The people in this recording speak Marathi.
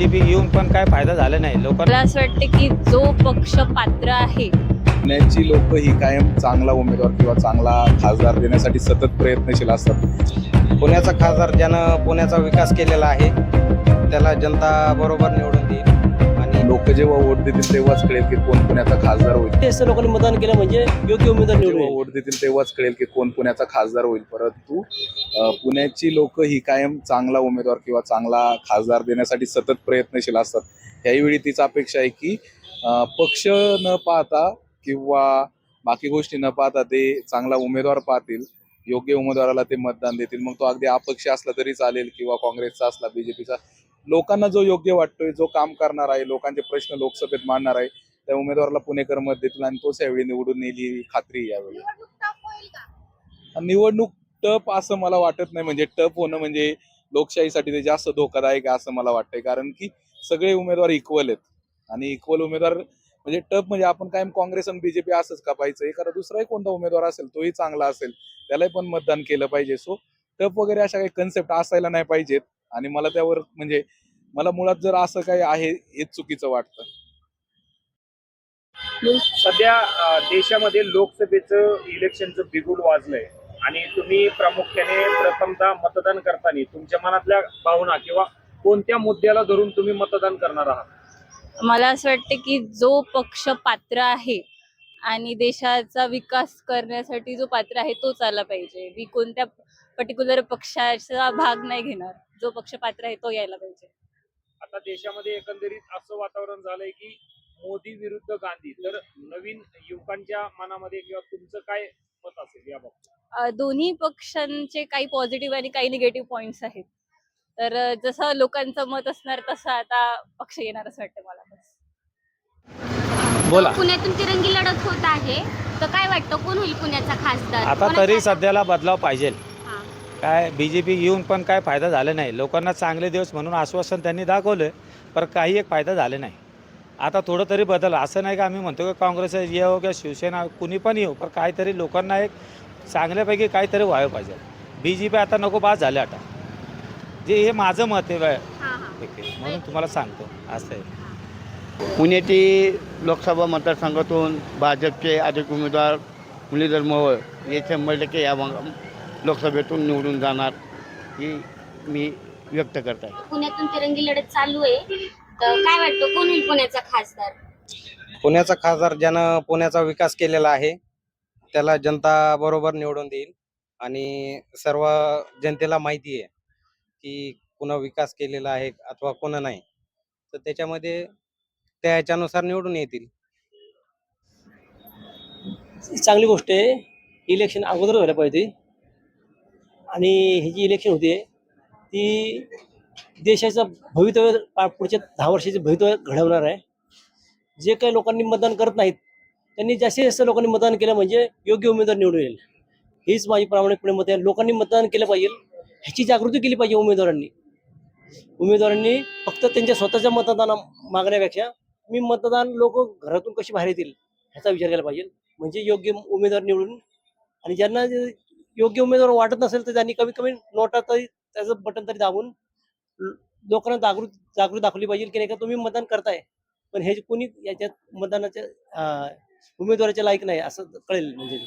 बीजेपी येऊन पण काय फायदा झाला नाही. लोकांना मला असं वाटतं की जो पक्ष पात्र आहे पुण्याची लोक ही कायम चांगला उमेदवार किंवा चांगला खासदार देण्यासाठी सतत प्रयत्नशील असतात. पुण्याचा खासदार ज्यानं पुण्याचा विकास केलेला आहे त्याला जनता बरोबर निवडून देईल. लोक जेव्हा वोट देतील तेव्हाच कळेल की कोण पुण्याचा खासदार होईल. लोकांनी मतदान केलं म्हणजे योग्य उमेदवार जेव्हा. वोट देतील तेव्हाच कळेल की कोण पुण्याचा खासदार होईल. परंतु अं, पुण्याची लोक ही कायम चांगला उमेदवार किंवा चांगला खासदार देण्यासाठी सतत प्रयत्नशील असतात. त्याही वेळी तीच अपेक्षा आहे की अं, पक्ष न पाहता किंवा बाकी गोष्टी न पाहता ते चांगला उमेदवार पाहतील योग्य उमेदवाराला ते मतदान देतील. मग तो अगदी अपक्ष असला तरी चालेल किंवा काँग्रेसचा असला बीजेपीचा. लोकांना जो योग्य वाटतोय जो काम करणार आहे लोकांचे प्रश्न लोकसभेत मांडणार आहे त्या उमेदवाराला पुणेकर मत देतील आणि तोच यावेळी निवडून येईल ही खात्री यावेळी. निवडणूक टप असं मला वाटत नाही म्हणजे टप होणं म्हणजे लोकशाहीसाठी ते जास्त धोकादायक आहे असं मला वाटतंय कारण की सगळे उमेदवार इक्वल आहेत. आणि इक्वल उमेदवार म्हणजे टप म्हणजे आपण कायम काँग्रेस आणि बीजेपी असंच का पाहिजे एखादा दुसराही कोणता उमेदवार असेल तोही चांगला असेल त्यालाही पण मतदान केलं पाहिजे. सो टप वगैरे अशा काही कन्सेप्ट असायला नाही पाहिजेत. आणि मला त्यावर म्हणजे मला मुळात जर असं काही आहे हेच चुकीचं वाटतं. सध्या देशामध्ये लोकसभेचं इलेक्शनचं बिगुल वाजलंय. आणि तुम्ही प्रामुख्याने प्रथमतः मतदान करताना तुमच्या मनातल्या भावना किंवा कोणत्या मुद्द्याला धरून तुम्ही मतदान करणार आहात? मला असं वाटतं की जो पक्ष पात्र आहे आणि देशाचा विकास करण्यासाठी जो पात्र आहे तोच आला पाहिजे. मी कोणत्या पर्टिक्युलर पक्षाचा भाग नाही घेणार. जो पक्ष पात्र आहे तो यायला पाहिजे. आता देशामध्ये एकंदरीत असं वातावरण झालंय की मोदी विरुद्ध गांधी. तर नवीन युवकांच्या मनामध्ये किंवा तुमचं काय मत असेल या बाबतीत अ, दोन्ही पक्षांचे काही पॉझिटिव्ह आणि काही निगेटिव्ह पॉइंट्स आहेत. तर जसं लोकांचं मत असणार तसं आता पक्ष येणार असं वाटतं मला बस. बोला. पुण्यातून तिरंगी लढत होत आहे. तर काय वाटतं? कोण होईल पुण्याचा खासदार? आता तरी सध्याला बदलाव पाहिजे. काय बीजेपी येऊन पण काय फायदा झाला नाही. लोकांना चांगले दिवस म्हणून आश्वासन त्यांनी दाखवलं पण काही एक फायदा झाले नाही. आता थोडं तरी बदल असं नाही का आम्ही म्हणतो की काँग्रेस येऊ किंवा शिवसेना कुणी पण येऊ पण काहीतरी लोकांना एक चांगल्यापैकी काहीतरी व्हायला पाहिजे. बी जे पी आता नको बाद झाले आता. जे हे माझं मत आहे बा-. म्हणून तुम्हाला सांगतो असं आहे. पुण्याची लोकसभा मतदारसंघातून भाजपचे अधिक उमेदवार मुरलीधर मोहोळ हे शंभर टक्के या लोकसभेतून निवडून जाणार ही मी व्यक्त करत आहे. पुण्यातून तिरंगी लढत चालू आहे. तर काय वाटतं कोण होईल पुण्याचा खासदार? पुण्याचा खासदार ज्यानं पुण्याचा विकास केलेला आहे त्याला जनता बरोबर निवडून देईल. आणि सर्व जनतेला माहिती आहे की कुणा विकास केलेला आहे अथवा कोणा नाही. तर त्याच्यामध्ये त्या ह्याच्यानुसार निवडून येतील. चांगली गोष्ट आहे. इलेक्शन अगोदर व्हायला पाहिजे. आणि हे जी इलेक्शन होते ती देशाचं भवितव्य पुढच्या दहा वर्षाचे भवितव्य घडवणार आहे. जे काही लोकांनी मतदान करत नाहीत त्यांनी जास्तीत जास्त लोकांनी मतदान केलं म्हणजे योग्य उमेदवार निवडून येईल. हीच माझी प्रामाणिकपणे मत आहे. लोकांनी मतदान केलं पाहिजे ह्याची जागृती केली पाहिजे उमेदवारांनी. उमेदवारांनी फक्त त्यांच्या स्वतःच्या मतदाना मागण्यापेक्षा मी मतदान लोक घरातून कशी बाहेर येतील ह्याचा विचार केला पाहिजे. म्हणजे योग्य उमेदवार निवडून आणि ज्यांना योग्य उमेदवार वाटत नसेल तर त्यांनी कमी कमी नोटा तरी त्याचं बटन तरी दाबून लोकांना जागृत जागृत दाखवली पाहिजे की नाही का तुम्ही मतदान करताय. पण हे कोणी याच्यात मतदानाच्या उमेदवाराच्या लायक नाही असं कळेल म्हणजे.